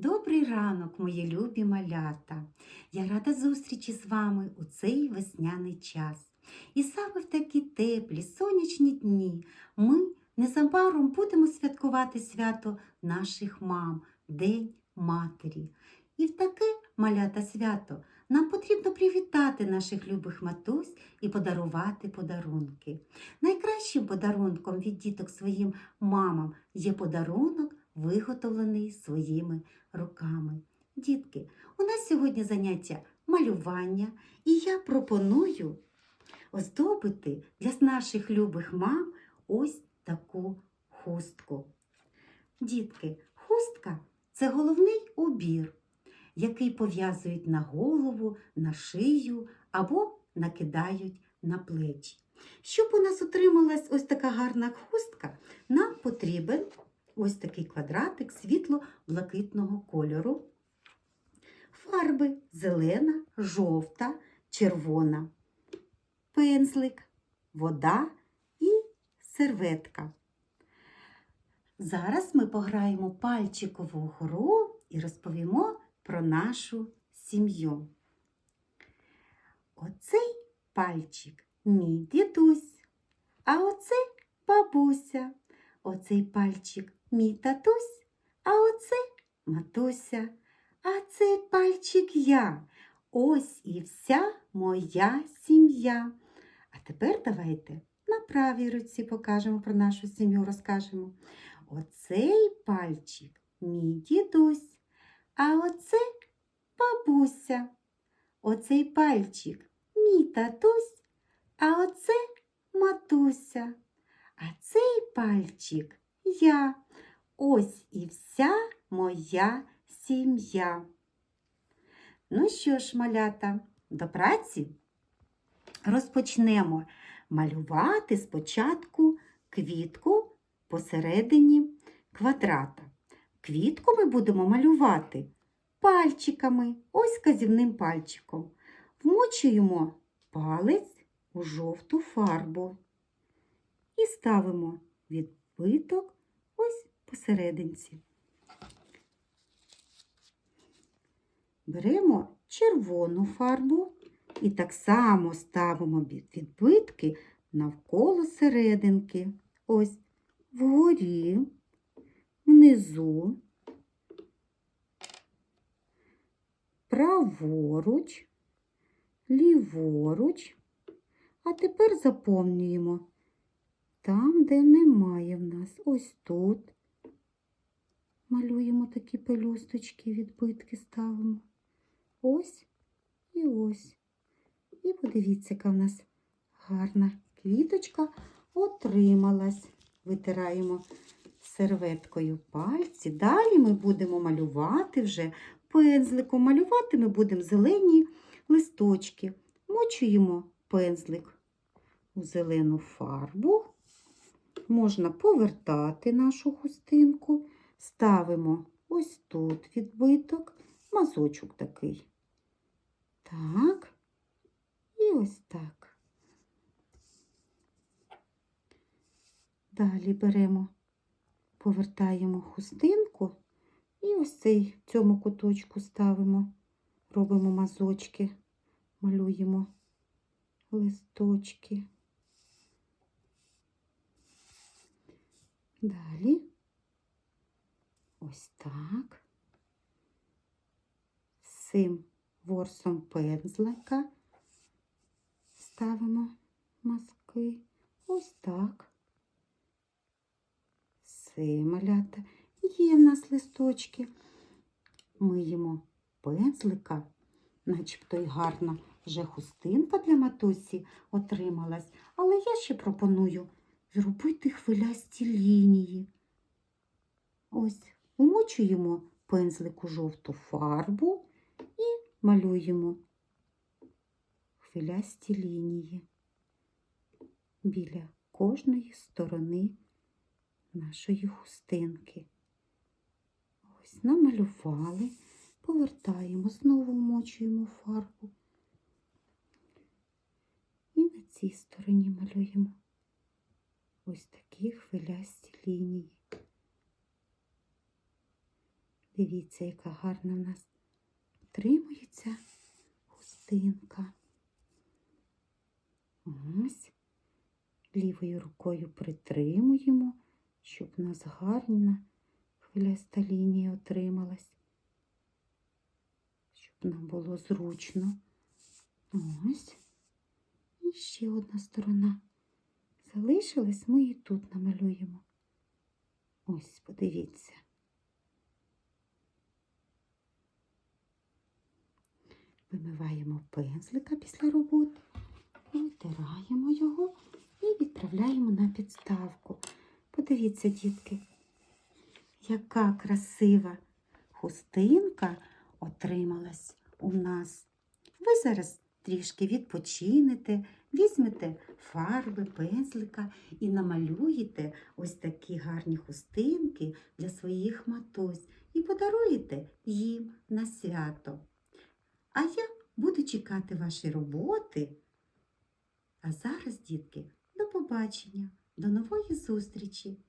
Добрий ранок, мої любі малята! Я рада зустрічі з вами у цей весняний час. І саме в такі теплі сонячні дні ми незабаром будемо святкувати свято наших мам, День Матері. І в таке малята свято нам потрібно привітати наших любих матусь і подарувати подарунки. Найкращим подарунком від діток своїм мамам є подарунок, виготовлений своїми руками. Дітки, у нас сьогодні заняття малювання, і я пропоную оздобити для наших любих мам ось таку хустку. Дітки, хустка це головний убір, який пов'язують на голову, на шию або накидають на плечі. Щоб у нас отрималась ось така гарна хустка, нам потрібен ось такий квадратик світло-блакитного кольору. Фарби зелена, жовта, червона, пензлик, вода і серветка. Зараз ми пограємо пальчикову гру і розповімо про нашу сім'ю. Оцей пальчик мій дідусь, а оце бабуся. Оцей пальчик мій татусь, а оце матуся, а цей пальчик я. Ось і вся моя сім'я. А тепер давайте на правій руці покажемо про нашу сім'ю, розкажемо. Оцей пальчик мій дідусь, а оце бабуся. Оцей пальчик мій татусь, а оце матуся. А цей пальчик я. Ось і вся моя сім'я. Ну що ж, малята, до праці розпочнемо малювати спочатку квітку посередині квадрата. Квітку ми будемо малювати пальчиками, ось казівним пальчиком. Вмочуємо палець у жовту фарбу і ставимо відбиток посерединці. Беремо червону фарбу і так само ставимо відбитки навколо серединки. Ось вгорі, внизу, праворуч, ліворуч. А тепер заповнюємо там, де немає в нас. Ось тут. Малюємо такі пелюсточки, відбитки ставимо. Ось і ось. І подивіться, яка в нас гарна квіточка отрималась. Витираємо серветкою пальці. Далі ми будемо малювати вже пензликом. Малювати ми будемо зелені листочки. Мочуємо пензлик у зелену фарбу. Можна повертати нашу хустинку. Ставимо ось тут відбиток, мазочок такий. Так, і ось так. Далі беремо, повертаємо хустинку і ось цей в цьому куточку ставимо, робимо мазочки, малюємо листочки. Далі ось так. З цим ворсом пензлика ставимо мазки. Ось так. Все, малята. Є в нас листочки. Миємо пензлика, начебто й гарна вже хустинка для матусі отрималась. Але я ще пропоную зробити хвилясті лінії. Ось умочуємо пензлик у жовту фарбу і малюємо хвилясті лінії біля кожної сторони нашої хустинки. Ось намалювали, повертаємо, знову вмочуємо фарбу. І на цій стороні малюємо ось такі хвилясті лінії. Дивіться, яка гарна в нас тримується хустинка. Ось. Лівою рукою притримуємо, щоб у нас гарна хвиляста лінія отрималась, щоб нам було зручно. Ось. І ще одна сторона. Залишилась, ми і тут намалюємо. Ось, подивіться. Вимиваємо пензлика після роботи, витираємо його і відправляємо на підставку. Подивіться, дітки, яка красива хустинка отрималась у нас. Ви зараз трішки відпочинете, візьмете фарби, пензлика і намалюєте ось такі гарні хустинки для своїх матусь і подаруєте їм на свято. А я буду чекати ваші роботи. А зараз, дітки, до побачення, до нової зустрічі!